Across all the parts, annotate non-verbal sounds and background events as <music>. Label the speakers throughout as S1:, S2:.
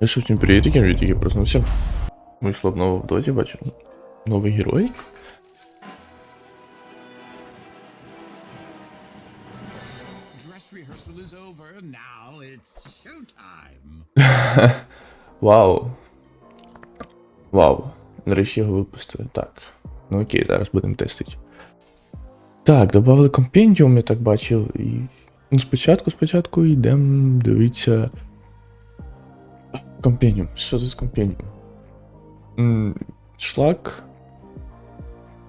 S1: Я що всім привітики, я тільки проснувся. Вийшло б ново в доті, бачу. Новий герой. <laughs> Вау. Вау. Нарешті його випустили. Так. Ну окей, зараз будемо тестити. Так, додали компендіум, я так бачив. І. Ну, спочатку, спочатку йдемо дивитися. Компендіум. Що це з компендіум? М, Шлак.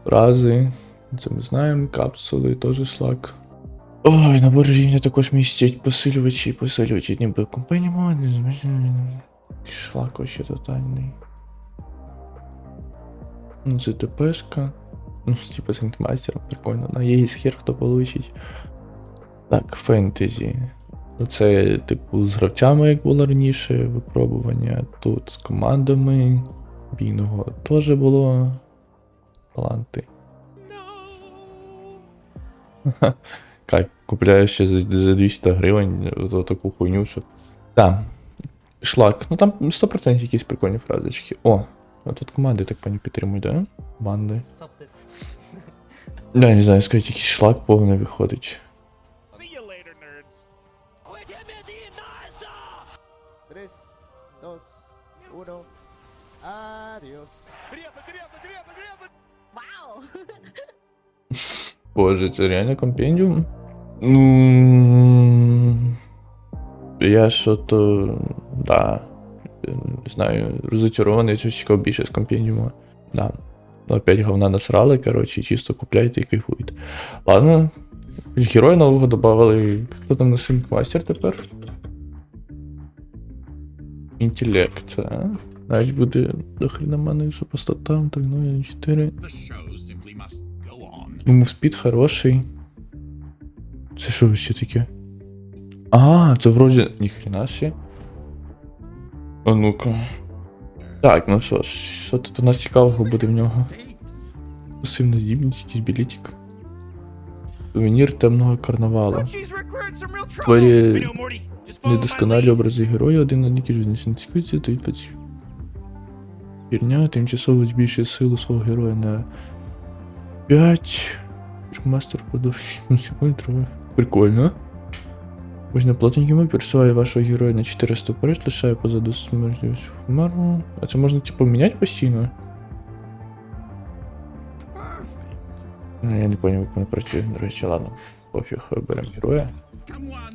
S1: Рази. Це ми знаємо. Капсули теж шлак. Ой, набор рівня також містять посилювачі, посилювачі, ніби компеніум, не змежені. Шлак вообще тотальний. Ну, Це ТПшка. Ну, з <laughs> типа Синкмастером, прикольно. На є хер, хто получить. Так, фентезі. Це, типу, з гравцями, як було раніше, випробування. Тут з командами. Бійного теж було. Таланти. <laughs> Кайф, купляю ще за, за 200 гривень за таку хуйню, що. Так. Шлак. Ну там 100% якісь прикольні фразочки. О, а тут команди так пані підтримують, да? Банди. Да, не знаю, сказати, якийсь шлак повний виходить.
S2: Резать, резать, резать, резать!
S3: Вау!
S1: Боже, це реально компендіум? Ну. Я що то. Да. Не знаю, розочарований, що чекав більше з компендіума. Да. Ну, опять говна насрали, коротше, чисто купляйте і кайфуйте. Ладно. Героя нового додавали. Хто там на Синкмастер тепер? Інтелект, а? Навіть буде до хрена мене, що по статам, так ну 4.
S4: The show simply must go on.
S1: Ну, мувспід хороший. Це що ще таке? А, це вроді. Ніхрена ще. А ну-ка. Так, ну що ж, що тут у нас цікавого буде в нього? Пасивна здібність, якийсь білітик. Сувенір темного
S2: follow my
S1: недосконалі образи героя, один на який не цікавиться, то й Херня тимчасово збільшує силу свого героя на 5. Мастер подовжує <laughs> секунд троє. Прикольно. Можна плотненькими пересуває вашого героя на 400 вперед, лишає позаду смерті хмару. А це можна типу міняти постійно? А, Я не поняв, як воно працює, до речі, ладно. Пофіг, беремо героя.
S4: Come.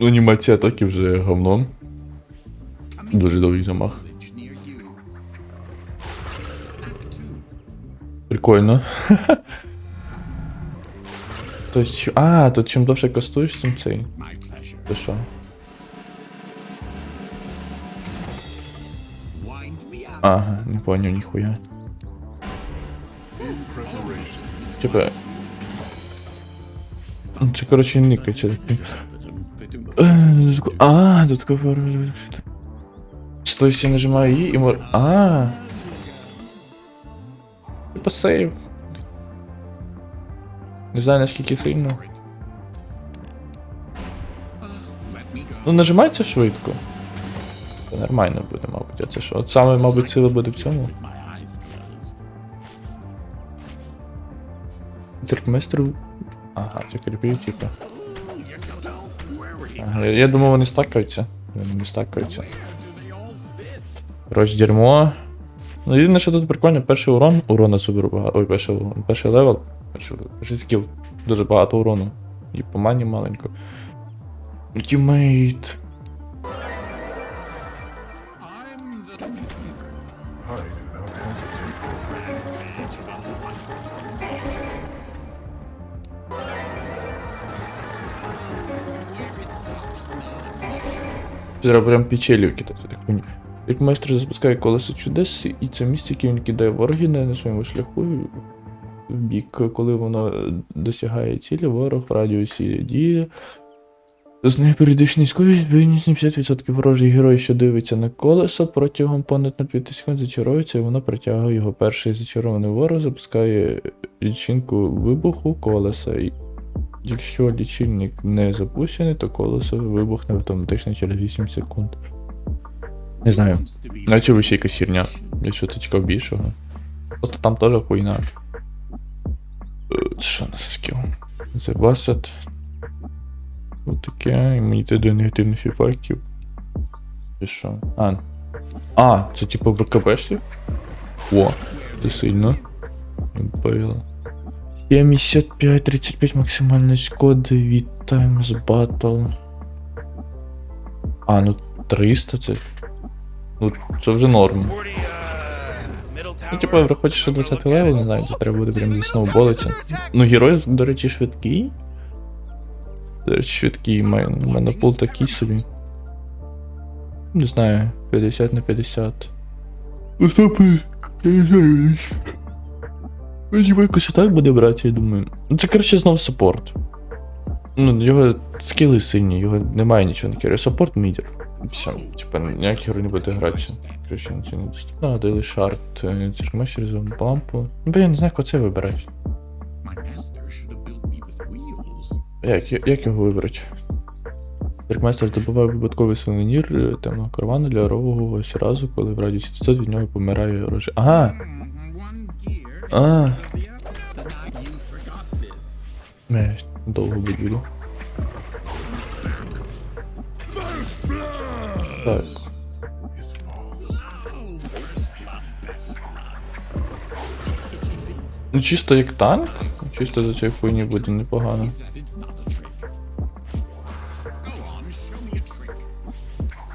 S1: Анімація атаки вже говном. Дуже довгий замах. Прикольно. <laughs> Тобто, ч- а, тут чим довше кастуєш, тим цей. Ти що? Ага, не поняв ніхуя. Типа. Це, коротше. Е, тако- А, тут тако. Стой, я нажимаю її і мор. А. Типа сейв. Не знаю наскільки сильно. Ну нажимається швидко. Це нормально буде, мабуть. А це що? От саме, мабуть, сила буде в цьому. Циркмейстер. Ага, це кріпів.
S4: Ooh, you don't worry.
S1: Ага, я, я думав, вони стакаються. Вони не стакаються.
S4: Fit?
S1: Дерьмо. Ну, єдине, що тут прикольно, перший урон, урона супер багато. Ой, перший, перший левел, перший, перший скіл. Дуже багато урону. І по мані маленько. Ультимейт. Треба прям так поняв. Як майстер запускає колесо чудес, і це місце, яке він кидає ворогів на своєму шляху в бік, коли воно досягає цілі, ворог в радіусі діє. З нею періодичний скорість, бідність 70% ворожий герой, що дивиться на колесо протягом понад на 5 секунд зачаровується, і воно притягує його перший зачарований ворог, запускає лічинку вибуху колеса. Якщо лічильник не запущений, то колесо вибухне автоматично через 8 секунд. Не знаю. Наче вище якась херня, якщо чекав більшого. Просто там теж хуйна. Е, Це що за скіл? Це басет. Ось таке, імунітет до негативних ефектів. Чи що? А. А, це типу БКБшки? О, це сильно. Было. 75-35 максимальної шкоди від Times Battle. А, ну 300 це. Ну, це вже норм.
S2: 40, middle tower.
S1: Ну, типу, враховуючи, що 20 левел, не знаю, то треба буде прям зі сноуболити. Ну, герой, до речі, швидкий. До речі, швидкий, пул такий собі. Не знаю, 50 на 50. Остапи, я не знаю. Ну, типу, якось і так буде брати, я думаю. Ну, це, коротше, знов саппорт. Ну, його скіли сильні, його немає нічого не керує. Саппорт мідер. Все, типа, ніякий герой не буде гратися. Коротше, нічого не доступно. Дали шарт, циркмастер за лампу. Ну, блін, не знаю, кого це вибирати. Як, як його вибрати? Циркмастер здобуває випадковий сувенір е, темного карвану для рового ось разу, коли в радіусі 500 від нього помирає рожи. Ага! А.
S4: instead of feet.
S1: Ну чисто як танк, чисто за цією хуйні буде непогано.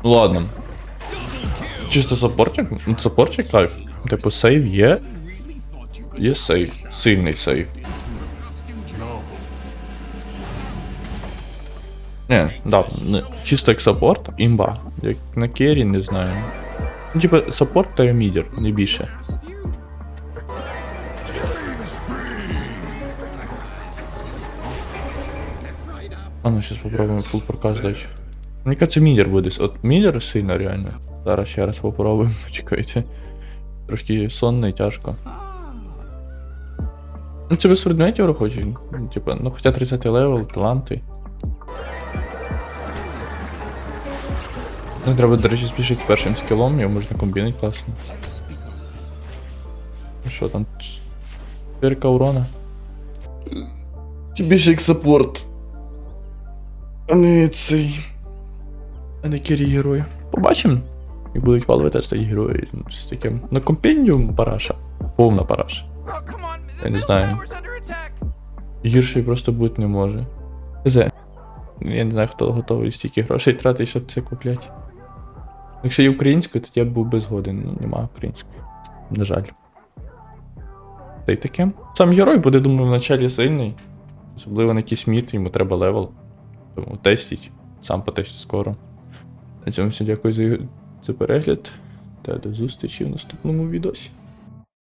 S1: Ну ладно. Чисто саппортик? Ну саппортик кайф. Типу сейв є. Є сейв. Сильний сейв. Не, да, чисто як саппорт, імба. Як на керрі, не знаю. Ну, типа, саппорт та мідер, не більше. А ну сейчас попробуємо фул проказ дати. Мені кажется, мідер буде. От мідер сильно реально. Зараз ще раз попробуємо, <laughs> почекайте. Трошки сонно і тяжко. Ну це без предметів. Ну, Типа, ну хоча 30 левел, таланти. Ну, треба, до речі, спішити першим скілом, його можна комбінити класно. Ну що там? Перка урона. Тобі ж як саппорт. А не цей. А не керрі герой. Побачимо. І будуть валові тести герої. З таким. Ну, компендіум параша. Повна параша. Я не знаю. Гірший просто бути не може. З. Я не знаю, хто готовий стільки грошей тратити, щоб це купляти. Якщо є українською, то я б був би згоден. Ну, немає української. На жаль. Та й таке. Сам герой буде, думаю, вначалі сильний. Особливо на якийсь міт, йому треба левел. Тому тестіть. Сам потестю скоро. На цьому все дякую за, за перегляд. Та до зустрічі в наступному відосі.